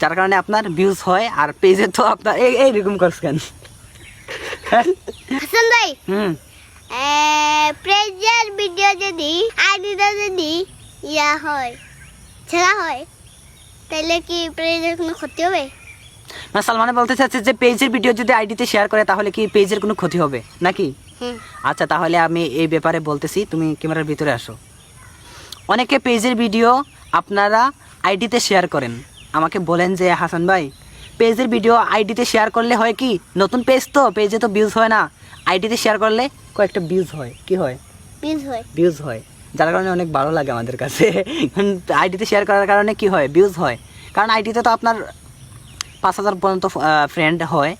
যার কারণে আপনার ভিউজ হয় আর পেজে তো আপনার এই এইরকম করছেন হাসান ভাই হুম। প্রেজার ভিডিও যদি আইডিটা যদি ইয়া হয় ছেঁড়া হয় তাহলে কি প্রেজের কোনো ক্ষতি হবে? মানে সালমানে বলতে চাচ্ছে যে পেজের ভিডিও যদি আইডিতে শেয়ার করে তাহলে কি পেজের কোনো ক্ষতি হবে? নাকি? হুম। আচ্ছা তাহলে আমি এই ব্যাপারে বলতেছি তুমি ক্যামেরার ভিতরে আসো। অনেকে পেজের ভিডিও আপনারা আইডিতে শেয়ার করেন। আমাকে বলেন যে হাসান ভাই পেজের ভিডিও আইডিতে শেয়ার করলে হয় কি? নতুন পেজ তো পেজে তো ভিউজ হয় না। আইডিতে শেয়ার করলে কয়েকটা ভিউজ হয়। কি হয়? মিস হয়। ভিউজ হয়। যার কারণে অনেক ভালো লাগে আমাদের কাছে। আইডিতে শেয়ার করার কারণে কি হয়? ভিউজ হয়। কারণ আইডিতে তো আপনার পাঁচ হাজার পর্যন্ত ফ্রেন্ড হয়।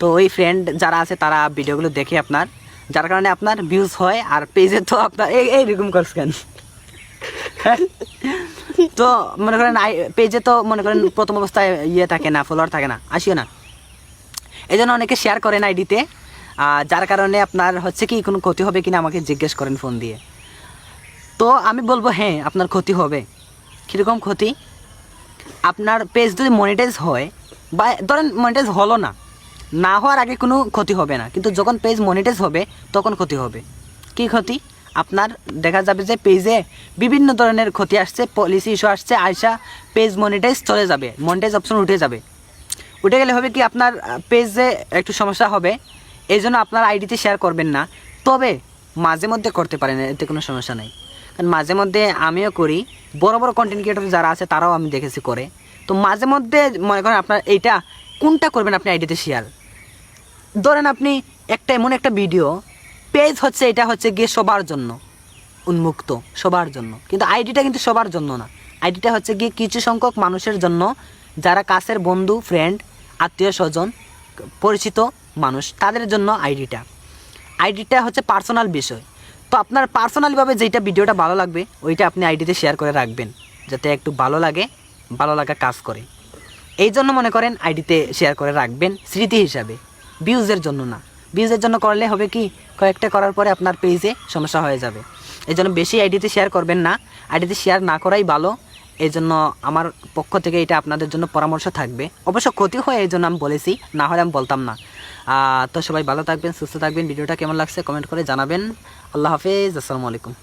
তো ওই ফ্রেন্ড যারা আছে তারা ভিডিওগুলো দেখে আপনার। যার কারণে আপনার ভিউজ হয়। আর পেজে তো আপনার এই এইরকম করছেন তো মনে করেন পেজে তো মনে করেন প্রথম অবস্থায় ইয়ে থাকে না ফলোয়ার থাকে না, আসিও না। এই জন্য অনেকে শেয়ার করেন আইডিতে যার কারণে আপনার হচ্ছে কি, কোনো ক্ষতি হবে কিনা আমাকে জিজ্ঞেস করেন ফোন দিয়ে। তো আমি বলব হ্যাঁ আপনার ক্ষতি হবে। কীরকম ক্ষতি? আপনার পেজ যদি মনিটাইজ হয়, বা ধরেন মনিটাইজ হলো না না হওয়ার আগে কোনো ক্ষতি হবে না, কিন্তু যখন পেজ মনিটাইজ হবে, তখন ক্ষতি হবে। কী ক্ষতি? আপনার দেখা যাবে যে পেজে বিভিন্ন ধরনের ক্ষতি আসছে পলিসি ইস্যু আসছে আয়সা পেজ মনিটাইজ চলে যাবে মনিটাইজ অপশন উঠে যাবে। উঠে গেলে হবে কি আপনার পেজে একটু সমস্যা হবে, এই জন্য আপনার আইডিতে শেয়ার করবেন না। তবে মাঝে মধ্যে করতে পারেন, এতে কোনো সমস্যা নাই। কারণ মাঝে মধ্যে আমিও করি, বড় বড় কন্টেন্ট ক্রিয়েটর যারা আছে তারাও আমি দেখেছি করে। তো মাঝে মধ্যে মনে করেন আপনার এইটা, কোনটা করবেন আপনি আইডিতে শেয়ার ধরেন আপনি একটা এমন একটা ভিডিও পেজ হচ্ছে, এটা হচ্ছে গিয়ে সবার জন্য উন্মুক্ত, সবার জন্য। কিন্তু আইডিটা কিন্তু সবার জন্য না। আইডিটা হচ্ছে গিয়ে কিছু সংখ্যক মানুষের জন্য, যারা কাছের বন্ধু ফ্রেন্ড আত্মীয় স্বজন, পরিচিত মানুষ, তাদের জন্য আইডিটা। আইডিটা হচ্ছে পার্সোনাল বিষয়। তো আপনার পার্সোনালিভাবে যেটা ভিডিওটা ভালো লাগবে, ওইটা আপনি আইডিতে শেয়ার করে রাখবেন, যাতে একটু ভালো লাগে, ভালো লাগা কাজ করে। এই জন্য মনে করেন আইডিতে শেয়ার করে রাখবেন স্মৃতি হিসাবে ভিউজের জন্য না। ভিউজের জন্য করলে হবে কি? কয়েকটা করার পরে আপনার পেজে সমস্যা হয়ে যাবে। এই জন্য বেশি আইডিতে শেয়ার করবেন না। আইডিতে শেয়ার না করাই ভালো। এই জন্য আমার পক্ষ থেকে এটা আপনাদের জন্য পরামর্শ থাকবে। অবশ্য ক্ষতি হয় এই জন্য আমি বলেছি, না হলে আমি বলতাম না। তো সবাই ভালো থাকবেন, সুস্থ থাকবেন। ভিডিওটা কেমন লাগছে কমেন্ট করে জানাবেন। আল্লাহ হাফেজ, আসসালামু আলাইকুম।